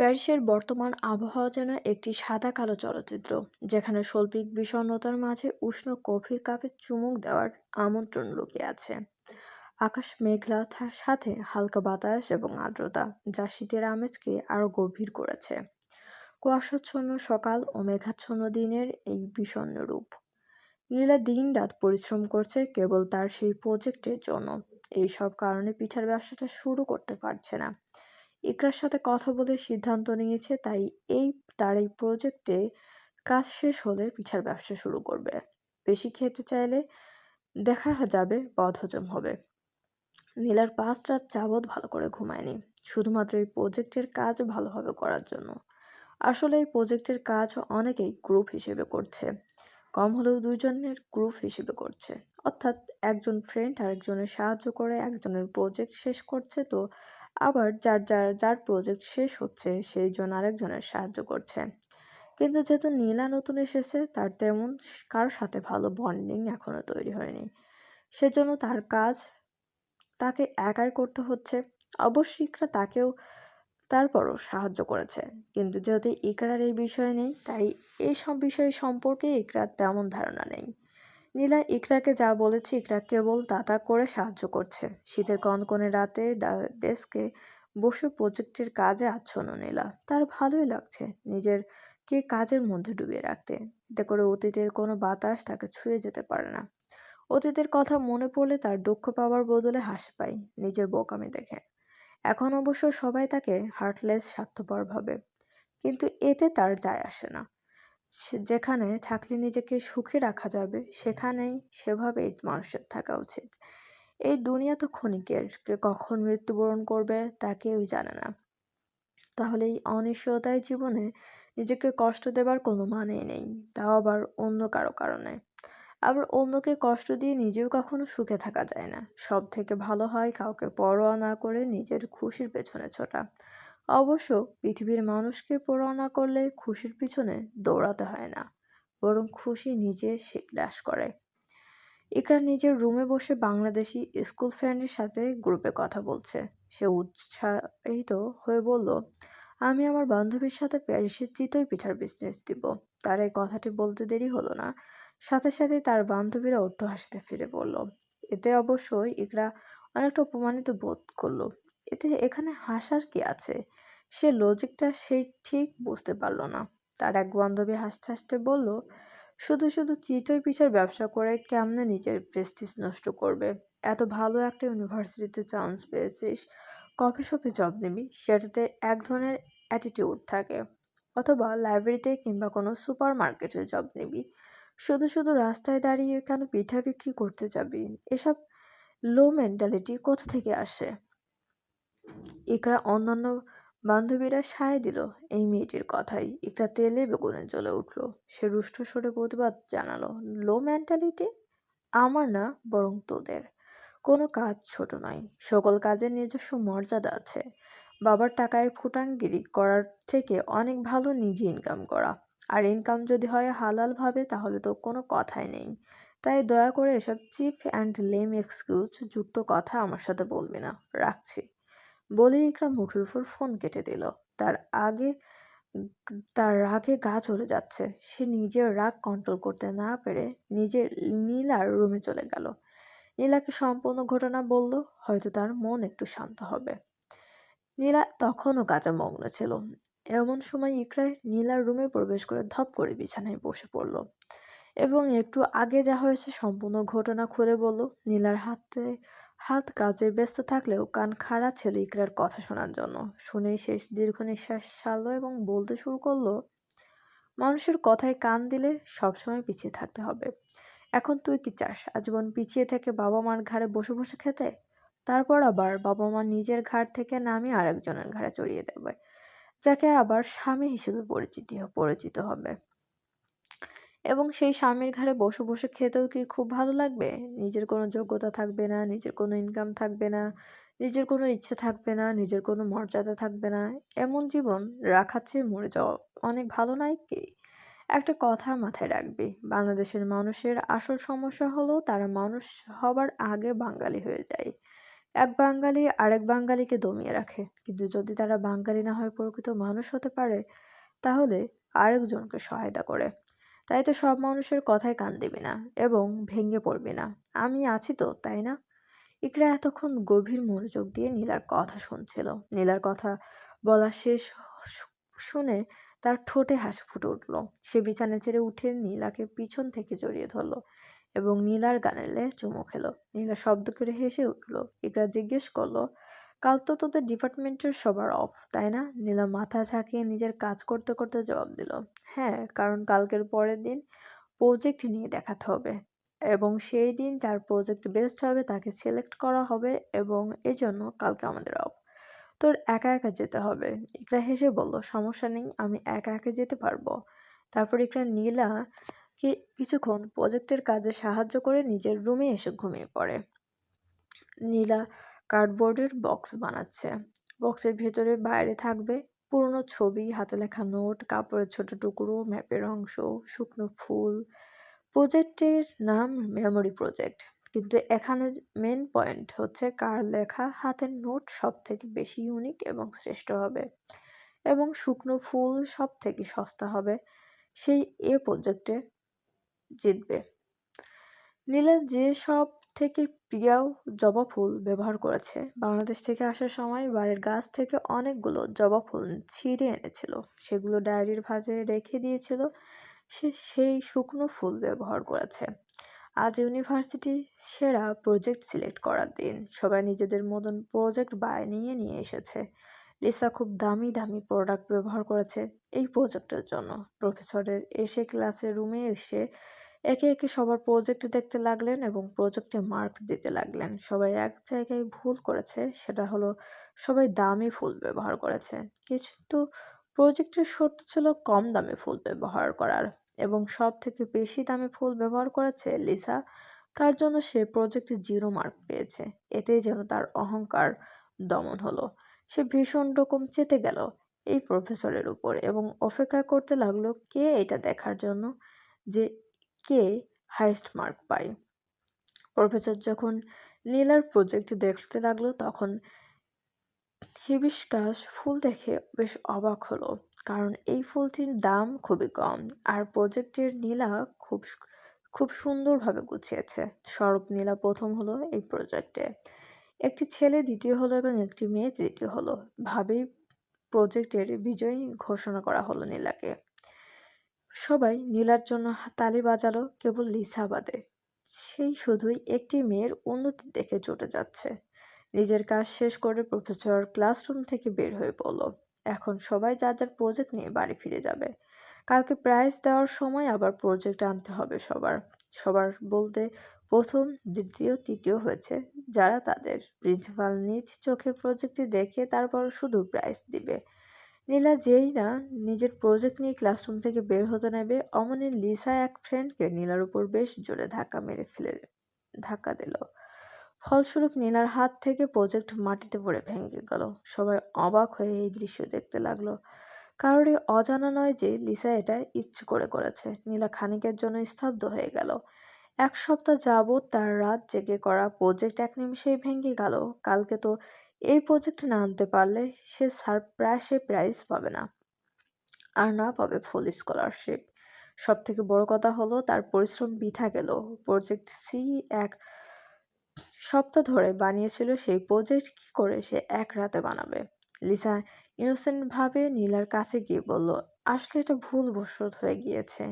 প্যারিসের বর্তমান আবহাওয়া যেন একটি সাদা কালো চলচ্চিত্র, যেখানে শৈল্পিক বিষণ্ণতার মাঝে উষ্ণ কফির কাপে চুমুক দেওয়ার আমন্ত্রণ লুকিয়ে আছে। আকাশ মেঘলা সাথে হালকা বাতাস এবং আর্দ্রতা, যা শীতের আমেজকে আরও গভীর করেছে। কুয়াশাচ্ছন্ন সকাল ও মেঘাচ্ছন্ন দিনের এই বিষণ্ণ রূপ। নীলা দিন রাত পরিশ্রম করছে কেবল তার সেই প্রজেক্টের জন্য। এই সব কারণে পিঠার ব্যবসাটা শুরু করতে পারছে না। ইকরার সাথে কথা বলে সিদ্ধান্ত নিয়েছে, তাই এই, তার এই প্রজেক্টে কাজ শেষ হলে পিঠার ব্যবসা শুরু করবে। বেশি খেতে চাইলে দেখা যাবে বদহজম হবে। নীলার পাঁচ রাত যাবৎ ভালো করে ঘুমায়নি। শুধুমাত্র এই প্রজেক্টের কাজ ভালোভাবে করার জন্য। আসলে এই প্রজেক্টের কাজ অনেকেই গ্রুপ হিসেবে করছে। কম হলেও দুইজনের গ্রুপ হিসেবে করছে। অর্থাৎ একজন ফ্রেন্ড আরেকজনের সাহায্য করে, একজনের প্রজেক্ট শেষ করছে, তো আবার যার যার যার প্রজেক্ট শেষ হচ্ছে, সেই জন আরেকজনের সাহায্য করছে। কিন্তু যেহেতু নীলা নতুন এসেছে, তার তেমন কারোর সাথে ভালো বন্ডিং এখনও তৈরি হয়নি। সেজন্য তার কাজ তাকে একাই করতে হচ্ছে। অবশ্যই ইকরা তাকেও তারপরও সাহায্য করেছে। কিন্তু যেহেতু ইকরার এই বিষয় নেই, তাই এই সব বিষয় সম্পর্কে ইকরার তেমন ধারণা নেই। নীলা ইকরাকে যা বলেছে ইকরা কেবল তাতা করে সাহায্য করছে। শীতের কনকনে রাতে ডেস্কে বসে প্রজেক্টের কাজে আচ্ছন্ন নীলা। তার ভালোই লাগছে নিজের কে কাজের মধ্যে ডুবিয়ে রাখতে। এতে করে অতীতের কোনো বাতাস তাকে ছুঁয়ে যেতে পারে না। অতীতের কথা মনে পড়লে তার দুঃখ পাওয়ার বদলে হাসি পায় নিজের বোকামি দেখে। এখন অবশ্য সবাই তাকে হার্টলেস স্বার্থপর ভাবে। কিন্তু এতে তার যায় আসে না। যেখানে থাকলে নিজেকে সুখে রাখা যাবে, সেখানেই সেভাবেই মানুষের থাকা উচিত। এই দুনিয়া তো ক্ষণিকের, কে কখন মৃত্যুবরণ করবে তা কেউই জানে না। তাহলে এই অনিশ্চয়তায় জীবনে নিজেকে কষ্ট দেবার কোনো মানেই নেই, তাও আবার অন্য কারও কারণে। আবার অন্যকে কষ্ট দিয়ে নিজেও কখনো সুখে থাকা যায় না। সব থেকে ভালো হয় কাউকে পরোয়া না করে নিজের খুশির পেছনে ছোটা। অবশ্য পৃথিবীর মানুষকে না করলে খুশির পিছনে দৌড়াতে হয় না, বরং খুশি নিজে সে গ্রাস করে। ইকরা নিজের রুমে বসে বাংলাদেশি স্কুল ফ্রেন্ডের সাথে গ্রুপে কথা বলছে। সে উৎসাহিত হয়ে বলল, আমি আমার বান্ধবীর সাথে প্যারিসের চিতই পিঠার বিজনেস দিব। তার এই কথাটি বলতে দেরি হলো না। সাথে সাথে তার বান্ধবীরা অট্ট হাসতে ফিরে পড়ল। এতে অবশ্যই ইকরা অনেকটা অপমানিত বোধ করল। এতে এখানে হাসার কি আছে? সে লজিকটা সেই ঠিক বুঝতে পারল না। তার এক বান্ধবী হাসতে হাসতে বলল, শুধু শুধু চিতই পিঠার ব্যবসা করে কেমনে নিজের প্রেস্টিজ নষ্ট করবে? এত ভালো একটা ইউনিভার্সিটিতে চান্স পেয়েছিস। কফি শপে জব নিবি। সেটাতে এক ধরনের অ্যাটিটিউড থাকে। অথবা লাইব্রেরিতে কিংবা কোনো সুপার মার্কেটে জব নিবি। শুধু শুধু রাস্তায় দাঁড়িয়ে কেন পিঠা বিক্রি করতে যাবি? এসব লো মেন্টালিটি কোথা থেকে আসে? ইকরা অন্যান্য বান্ধবীরা সায় দিল, এই মেয়েটির কথাই। একটা তেলে বেগুনে জ্বলে উঠল। সে রুষ্ট সরে প্রতিবাদ জানালো, লো মেন্টালিটি? আমার না, বরং তোদের। কোনো কাজ ছোট নয়। সকল কাজের নিজস্ব মর্যাদা আছে। বাবার টাকায় ফুটাঙ্গিরি করার থেকে অনেক ভালো নিজে ইনকাম করা। আর ইনকাম যদি হয় হালালভাবে, তাহলে তো কোনো কথাই নেই। তাই দয়া করে এসব চিপ অ্যান্ড লেম এক্সকিউজ, যুক্ত কথা আমার সাথে বলবি না। রাখছি। বলে ইকরাম মুঠের উপর ফোন কেটে দিল। তার আগে, তার রাগে গা চলে যাচ্ছে। সে নিজের রাগ কন্ট্রোল করতে না পেরে নিজের নীলার রুমে চলে গেল। নীলাকে সম্পূর্ণ ঘটনা বলল, হয়তো তার মন একটু শান্ত হবে। নীলা তখনও কাজে মগ্ন ছিল। এমন সময় ইকরায় নীলার রুমে প্রবেশ করে ধপ করে বিছানায় বসে পড়ল এবং একটু আগে যা হয়েছে সম্পূর্ণ ঘটনা খুলে বলল, নীলার হাতে হাত কাজে ব্যস্ত থাকলেও কান খাড়া ছিল ইকরার কথা শোনার জন্য। শুনেই শেষ দীর্ঘ নিঃশ্বাস ছাড়ল এবং বলতে শুরু করল, মানুষের কথায় কান দিলে সবসময় পিছিয়ে থাকতে হবে। এখন তুই কি চাস আজীবন পিছিয়ে থেকে বাবা মার ঘাড়ে বসে বসে খেতে? তারপর আবার বাবা মা নিজের ঘাড় থেকে নামিয়ে আরেকজনের ঘাড়ে চড়িয়ে দেবে, যাকে আবার স্বামী হিসেবে পরিচিতি পরিচিত হবে। এবং সেই স্বামীর ঘাড়ে বসে বসে খেতেও কি খুব ভালো লাগবে? নিজের কোনো যোগ্যতা থাকবে না, নিজের কোনো ইনকাম থাকবে না, নিজের কোনো ইচ্ছে থাকবে না, নিজের কোনো মর্যাদা থাকবে না। এমন জীবন রাখার চেয়ে মরে যাওয়া অনেক ভালো নয় কি? একটা কথা মাথায় রাখবে, বাংলাদেশের মানুষের আসল সমস্যা হলো তারা মানুষ হবার আগে বাঙালি হয়ে যায়। এক বাঙালি আরেক বাঙালিকে দমিয়ে রাখে। কিন্তু যদি তারা বাঙালি না হয়ে প্রকৃত মানুষ হতে পারে, তাহলে আরেকজনকে সহায়তা করে। তাই তো সব মানুষের কথায় কান দিবি না এবং ভেঙে পড়বে না। আমি আছি তো, তাই না? ইকরা এতক্ষণ গভীর মনোযোগ দিয়ে নীলার কথা শুনছিল। নীলার কথা বলা শেষ শুনে তার ঠোঁটে হাসি ফুটে উঠল। সে বিছানা ছেড়ে উঠে নীলাকে পিছন থেকে জড়িয়ে ধরল এবং নীলার গানেলে চুমু খেলো। নীলা শব্দ করে হেসে উঠল। ইকরা জিজ্ঞেস করল কাল তো তোদের ডিপার্টমেন্টের সবার অফ তাই না? নীলা মাথা ঝাঁকিয়ে নিজের কাজ করতে করতে জবাব দিল হ্যাঁ কারণ কালকের পরের দিন প্রজেক্ট নিয়ে দেখাতে হবে এবং সেই দিন যার প্রজেক্ট বেস্ট হবে তাকে সিলেক্ট করা হবে এবং এজন্য কালকে আমাদের অফ তোর একা একা যেতে হবে। ইকরা হেসে বলল, সমস্যা নেই, আমি একা একা যেতে পারব। তারপর ইকরা নীলা কি কিছুক্ষণ প্রজেক্টের কাজে সাহায্য করে নিজের রুমে এসে ঘুমিয়ে পড়ে। নীলা কার্ডবোর্ডের বক্স বানাচ্ছে। বক্সের ভেতরে বাইরে থাকবে পুরনো ছবি, হাতে লেখা নোট, কাপড়ের ছোট টুকরো, ম্যাপের অংশ, শুকনো ফুল। প্রজেক্টের নাম মেমোরি প্রজেক্ট। কিন্তু এখানে মেন পয়েন্ট হচ্ছে কার লেখা, হাতের নোট সব থেকে বেশি ইউনিক এবং শ্রেষ্ঠ হবে এবং শুকনো ফুল সব থেকে সস্তা হবে। সেই এ প্রজেক্টে জিতবে। নীলা যে সব থেকে প্রিয়াও জবা ফুল ব্যবহার করেছে। বাংলাদেশ থেকে আসার সময় বাড়ির গাছ থেকে অনেকগুলো জবা ফুল ছিঁড়ে এনেছিল। সেগুলো ডায়েরির ভাজে রেখে দিয়েছিল। সে সেই শুকনো ফুল ব্যবহার করেছে। আজ ইউনিভার্সিটি সেরা প্রজেক্ট সিলেক্ট করার দিন। সবাই নিজেদের মতন প্রজেক্ট বানিয়ে নিয়ে এসেছে। লিসা খুব দামি দামি প্রোডাক্ট ব্যবহার করেছে এই প্রজেক্টের জন্য। প্রফেসরের এসে ক্লাসের রুমে এসে একে একে সবার প্রজেক্ট দেখতে লাগলেন এবং প্রজেক্টে মার্ক দিতে লাগলেন। সবাই এক জায়গায় ভুল করেছে, সেটা হলো সবাই দামি ফুল ব্যবহার করেছে। কিন্তু প্রজেক্টের শর্ত ছিল কম দামে ফুল ব্যবহার করার এবং সব থেকে বেশি দামে ফুল ব্যবহার করেছে লিসা। তার জন্য সে প্রজেক্টে জিরো মার্ক পেয়েছে। এতেই যেন তার অহংকার দমন হলো। সে ভীষণ রকম চেতে গেল এই প্রফেসরের উপর এবং অপেক্ষা করতে লাগল, কে এটা দেখার জন্য যে কে হাইস্ট মার্ক পায়? প্রফেসর যখন নীলার প্রজেক্ট দেখতে লাগল, তখন হিবিস্কাস ফুল দেখে বেশ অবাক হলো, কারণ এই ফুলটির দাম খুবই কম, আর প্রজেক্টের নীলা খুব খুব সুন্দরভাবে গুছিয়েছে। সরব নীলা প্রথম হলো এই প্রজেক্টে একটি ছেলে দ্বিতীয় হলো এবং একটি মেয়ে তৃতীয় হলো। ভাবেই প্রজেক্টের বিজয়ী ঘোষণা করা হলো নীলাকে। সবাই নীলার জন্য তালি বাজালো কেবল লিসা বাদে। সেই শুধুই একটি মেয়ের উন্নতি দেখে চটে যাচ্ছে। নিজের কাজ শেষ করে প্রফেসর ক্লাসরুম থেকে বের হয়ে পড়ল এখন সবাই যার যার প্রজেক্ট নিয়ে বাড়ি ফিরে যাবে। কালকে প্রাইজ দেওয়ার সময় আবার প্রজেক্ট আনতে হবে সবার। সবার বলতে প্রথম, দ্বিতীয়, তৃতীয় হয়েছে। যারা তাদের প্রিন্সিপাল নিজ চোখে প্রজেক্টটি দেখে তারপর শুধু প্রাইজ দিবে। নীলা যেই না নিজের প্রজেক্ট নিয়ে ক্লাসরুম থেকে বের হতে নেবে, অমনি লিসা এক ফ্রেন্ডকে নীলার উপর বেশ জোরে ধাক্কা মেরে ফেলে, ধাক্কা দিল। ফলস্বরূপ নীলার হাত থেকে প্রজেক্ট মাটিতে পড়ে ভেঙে গেল। সবাই অবাক হয়ে এই দৃশ্য দেখতে লাগল। কারোরই অজানা নয় যে লিসা এটা ইচ্ছে করে করেছে। নীলা খানিকের জন্য স্তব্ধ হয়ে গেল। এক সপ্তাহ যাবৎ তার রাত জেগে করা প্রজেক্ট এক নিমিষেই ভেঙে গেল। কালকে তো এই প্রজেক্ট না আনতে পারলে সে প্রায় সে প্রাইজ পাবে না। আর না পাবে ফুল স্কলারশিপ সব থেকে বড় কথা হলো তার পরিশ্রম বৃথা গেল। প্রজেক্ট সি এক সপ্তাহ ধরে বানিয়েছিল সেই প্রজেক্ট কি করে সে এক রাতে বানাবে। লিসা ইনোসেন্টভাবে নীলার কাছে গিয়ে বলল, আসলে এটা ভুল বসত হয়ে গিয়েছে।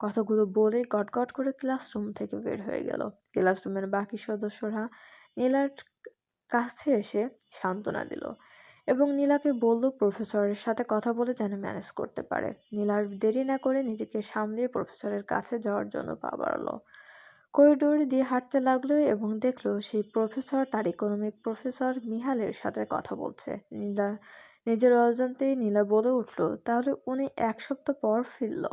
কথাগুলো বলে গটগট করে ক্লাসরুম থেকে বের হয়ে গেল। ক্লাসরুমের বাকি সদস্যরা নীলার কাছে এসে সান্ত্বনা দিল এবং নীলাকে বলল, প্রফেসরের সাথে কথা বলে যেন ম্যানেজ করতে পারে। নীলার দেরি না করে নিজেকে সামলিয়ে প্রফেসরের কাছে যাওয়ার জন্য পা বাড়ালো। করিডোর দিয়ে হাঁটতে লাগল এবং দেখল সেই প্রফেসর তার ইকোনমিক প্রফেসর মিহালের সাথে কথা বলছে। নীলা নিজের অজান্তেই নীলা বলে উঠল, তাহলে উনি এক সপ্তাহ পর ফিরল।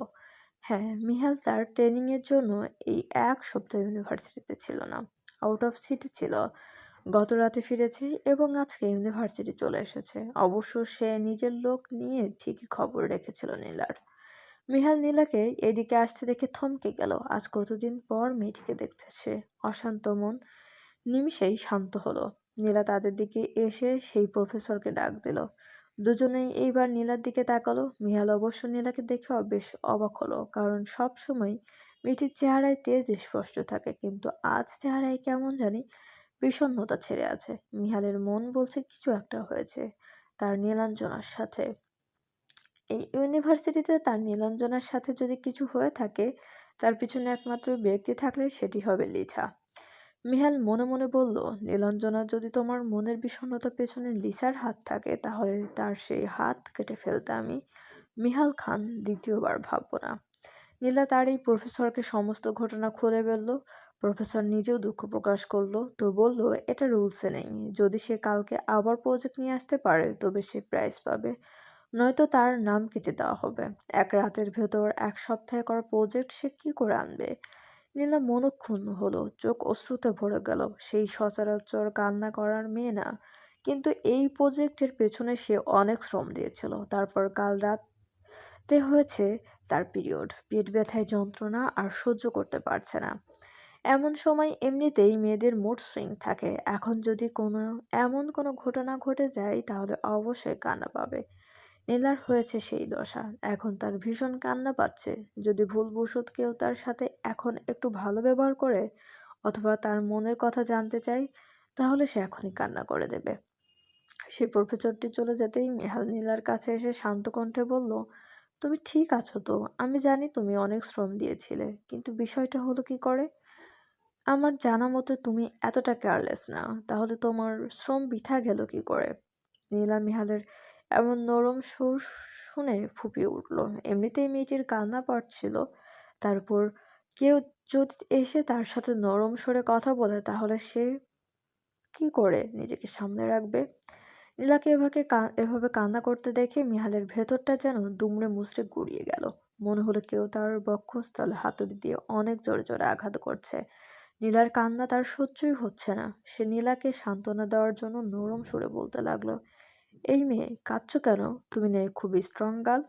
হ্যাঁ মিহাল তার ট্রেনিংয়ের জন্য এই এক সপ্তাহ ইউনিভার্সিটিতে ছিল না আউট অফ সিটি ছিল। গত রাতে ফিরেছে এবং আজকে ইউনিভার্সিটি চলে এসেছে। অবশ্য সে নিজের লোক নিয়ে ঠিকই খবর রেখেছিল নীলার। মিহাল নীলাকে এদিকে আসতে দেখে থমকে গেল। আজ কতদিন পর মেয়েটিকে দেখতে সে। অশান্ত মন নিমিষেই শান্ত হলো। নীলা তাদের দিকে এসে সেই প্রফেসরকে ডাক দিল। দুজনেই এইবার নীলার দিকে তাকালো। মিহাল অবশ্য নীলাকে দেখেও বেশ অবাক হলো, কারণ সব সময় মেয়েটির চেহারায় তেজ স্পষ্ট থাকে, কিন্তু আজ চেহারায় কেমন জানি বিষণ্ণতা ছেড়ে আছে। মিহালের মন বলছে কিছু একটা হয়েছে তার নীলাঞ্জনার সাথে। এই ইউনিভার্সিটিতে তার নীলাঞ্জনার সাথে যদি কিছু হয়ে থাকে, তার পিছনে একমাত্র ব্যক্তি থাকলে সেটি হবে লিছা। মিহাল মনে মনে বলল, নীলাঞ্জনা, যদি তোমার মনের বিষণ্ণতার পেছনে লিসার হাত থাকে, তাহলে তার সেই হাত কেটে ফেলতে আমি মিহাল খান দ্বিতীয়বার ভাবব না। নীলা তার এই প্রফেসরকে সমস্ত ঘটনা খুলে বলল প্রফেসর নিজেও দুঃখ প্রকাশ করল। তো বলল, এটা রুলসে নেই। যদি সে কালকে আবার প্রজেক্ট নিয়ে আসতে পারে, তবে সে প্রাইজ পাবে। নয়তো তার নাম কেটে দেওয়া হবে। এক রাতের ভেতর এক সপ্তাহে করা প্রজেক্ট সে কী করে আনবে? নীলা মনক্ষুণ্ণ হলো। চোখ অশ্রুতে ভরে গেল। সেই সচরাচর কান্না করার মেয়ে না। কিন্তু এই প্রজেক্টের পেছনে সে অনেক শ্রম দিয়েছিল। তারপর কাল রাতে হয়েছে তার পিরিয়ড। পেট ব্যথায় যন্ত্রণা আর সহ্য করতে পারছে না। এমন সময় এমনিতেই মেয়েদের মুড সুইং থাকে। এখন যদি কোনো, এমন কোনো ঘটনা ঘটে যায়, তাহলে অবশ্যই কান্না পাবে। নীলার হয়েছে সেই দশা। এখন তার ভীষণ কান্না পাচ্ছে। যদি ভুলবশত কেউ তার সাথে এখন একটু ভালো ব্যবহার করে, অথবা তার মনের কথা জানতে চায়, তাহলে সে এখনই কান্না করে দেবে। সেই প্রফেসরটি চলে যেতেই মেহাল নীলার কাছে এসে শান্ত কণ্ঠে বলল, তুমি ঠিক আছো তো। আমি জানি তুমি অনেক শ্রম দিয়েছিলে। কিন্তু বিষয়টা হলো কি করে? আমার জানা মতে তুমি এতটা কেয়ারলেস না। তাহলে তোমার শ্রম বৃথা গেল কি করে? নীলা মিহালের এমন নরম সুর শুনে ফুপিয়ে উঠল। এমনিতেই মেয়েটির কান্না পাচ্ছিল তারপর কেউ যদি এসে তার সাথে নরম সরে কথা বলে, তাহলে সে কি করে নিজেকে সামনে রাখবে? নীলাকে এভাবে এভাবে কান্না করতে দেখে মিহালের ভেতরটা যেন দুমড়ে মুচড়ে গুড়িয়ে গেল। মনে হলো কেউ তার বক্ষস্থলে হাতুড়ি দিয়ে অনেক জোরে জোরে আঘাত করছে। নীলার কান্না তার সহ্যই হচ্ছে না। সে নীলাকে সান্ত্বনা দেওয়ার জন্য নরম সুরে বলতে লাগল, এই মেয়ে, কাঁদছো কেন? তুমি নেই খুবই স্ট্রং গার্ল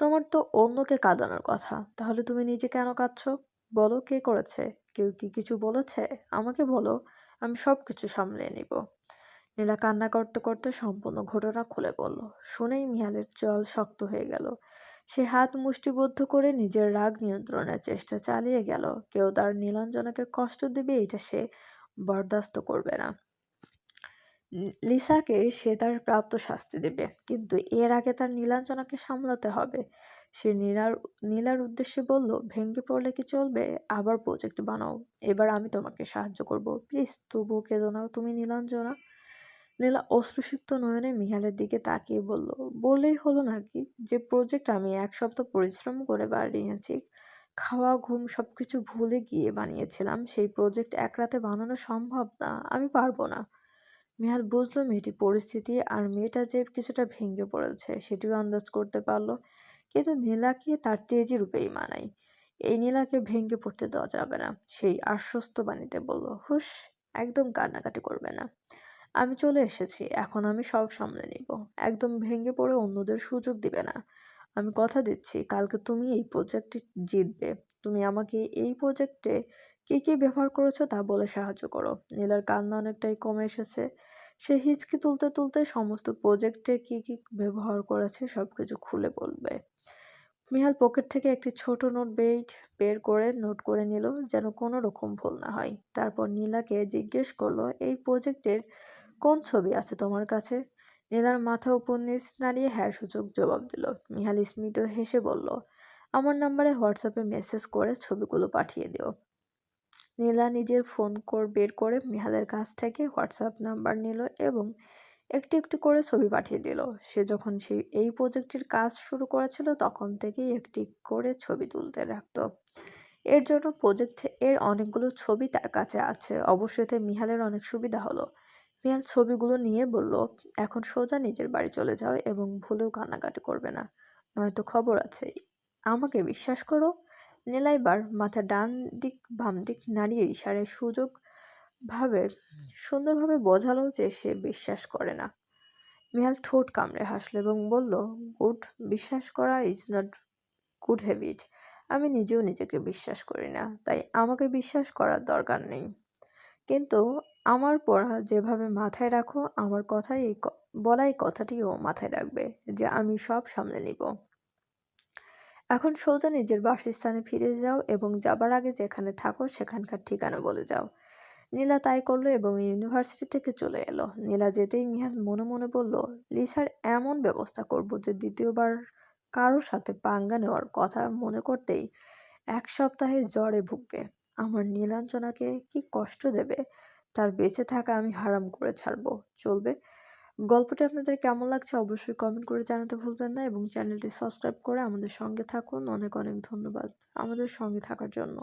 তোমার তো অন্যকে কাঁদানোর কথা। তাহলে তুমি নিজে কেন কাঁদছো? বলো, কে করেছে? কেউ কি কিছু বলেছে? আমাকে বলো, আমি সব কিছু সামলে নিব। নীলা কান্না করতে করতে সম্পূর্ণ ঘটনা খুলে বলল, শুনেই মিহালের জল শক্ত হয়ে গেল। সে হাত মুষ্টিবদ্ধ করে নিজের রাগ নিয়ন্ত্রণের চেষ্টা চালিয়ে গেল। কেউ তার নীলাঞ্জনাকে কষ্ট দেবে, এটা সে বরদাস্ত করবে না। লিসাকে সে তার প্রাপ্ত শাস্তি দেবে, কিন্তু এর আগে তার নীলাঞ্জনাকে সামলাতে হবে। সে নীলার নীলার উদ্দেশ্যে বলল, ভেঙে পড়লে কি চলবে? আবার প্রজেক্ট বানাও। এবার আমি তোমাকে সাহায্য করব। প্লিজ তবু কেঁদো না। তুমি নীলাঞ্জনা নীলা অশ্রুসিক্ত নয়নে মিহালের দিকে তাকিয়ে বলল, বললেই হলো নাকি যে প্রজেক্ট আমি এক সপ্তাহ পরিশ্রম করে বানিয়েছি খাওয়া, ঘুম সব কিছু ভুলে গিয়ে বানিয়েছিলাম। সেই প্রজেক্ট এক রাতে বানানো সম্ভব না, আমি পারব না। মিহাল বুঝলো মেয়েটি পরিস্থিতি আর মেয়েটা যে কিছুটা ভেঙে পড়েছে সেটিও আন্দাজ করতে পারল, কিন্তু নীলাকে তার তেজি রূপেই মানায়। এই নীলাকে ভেঙে পড়তে দেওয়া যাবে না, সেই আশ্বস্ত বাণীতে বলল হুস একদম কান্নাকাটি করবে না। আমি চলে এসেছি, এখন আমি সব সামলে নিব। একদম ভেঙে পড়ে অন্যদের সুযোগ দিবে না। আমি কথা দিচ্ছি, কালকে তুমি এই প্রজেক্টটি জিতবে। তুমি আমাকে এই প্রজেক্টে কী কী ব্যবহার করেছ তা বলে সাহায্য করো। নীলার কান্না অনেকটাই কমে এসেছে। সে হিচকি তুলতে তুলতে সমস্ত প্রজেক্টে কী কী ব্যবহার করেছে সব কিছু খুলে বলবে। মিহাল পকেট থেকে একটি ছোট নোট বেইট বের করে নোট করে নিল, যেন কোনো রকম ভুল না হয়। তারপর নীলাকে জিজ্ঞেস করল, এই প্রজেক্টের কোন ছবি আছে তোমার কাছে? নীলার মাথা উপর নাড়িয়ে হ্যাঁ সূচক জবাব দিল। মিহাল স্মিত হেসে বলল, আমার নাম্বারে হোয়াটসঅ্যাপে মেসেজ করে ছবিগুলো পাঠিয়ে দিও। নীলা নিজের ফোন কর, বের করে মিহালের কাছ থেকে হোয়াটসঅ্যাপ নাম্বার নিল এবং একটু একটু করে ছবি পাঠিয়ে দিল। সে যখন সে এই প্রজেক্টের কাজ শুরু করেছিল তখন থেকেই একটি করে ছবি তুলতে রাখত। এর জন্য প্রজেক্ট এর অনেকগুলো ছবি তার কাছে আছে। অবশ্যই এতে মিহালের অনেক সুবিধা হলো। মিহাল ছবিগুলো নিয়ে বলল, এখন সোজা নিজের বাড়ি চলে যাও এবং ভুলেও কান্নাকাটি করবে না। নয়তো খবর আছে। আমাকে বিশ্বাস করো? নেলাইবার মাথা ডান দিক, বাম দিক নাড়িয়ে ইশারায় সুযোগ ভাবে, সুন্দরভাবে বোঝালো যে সে বিশ্বাস করে না। মিহাল ঠোঁট কামড়ে হাসলো এবং বলল, গুড, বিশ্বাস করা ইজ নট গুড হ্যাবিট আমি নিজেও নিজেকে বিশ্বাস করি না, তাই আমাকে বিশ্বাস করার দরকার নেই। কিন্তু আমার পড়া যেভাবে মাথায় রাখো, আমার কথাই এই বলা এই কথাটিও মাথায় রাখবে যে আমি সব সামলে নিব। এখন সোজা নিজের বাসস্থানে ফিরে যাও এবং যাবার আগে যেখানে থাকো সেখানকার ঠিকানা বলে যাও। নীলা তাই করল এবং ইউনিভার্সিটি থেকে চলে এলো। নীলা যেতেই মিহাল মনে মনে বলল লিসার এমন ব্যবস্থা করব যে দ্বিতীয়বার কারোর সাথে পাঙ্গা নেওয়ার কথা মনে করতেই এক সপ্তাহে জ্বরে ভুগবে। আমার নীলাঞ্জনাকে কি কষ্ট দেবে? তার বেঁচে থাকা আমি হারাম করে ছাড়বো। চলবে? গল্পটি আপনাদের কেমন লাগছে অবশ্যই কমেন্ট করে জানাতে ভুলবেন না এবং চ্যানেলটি সাবস্ক্রাইব করে আমাদের সঙ্গে থাকুন। অনেক অনেক ধন্যবাদ আমাদের সঙ্গে থাকার জন্য।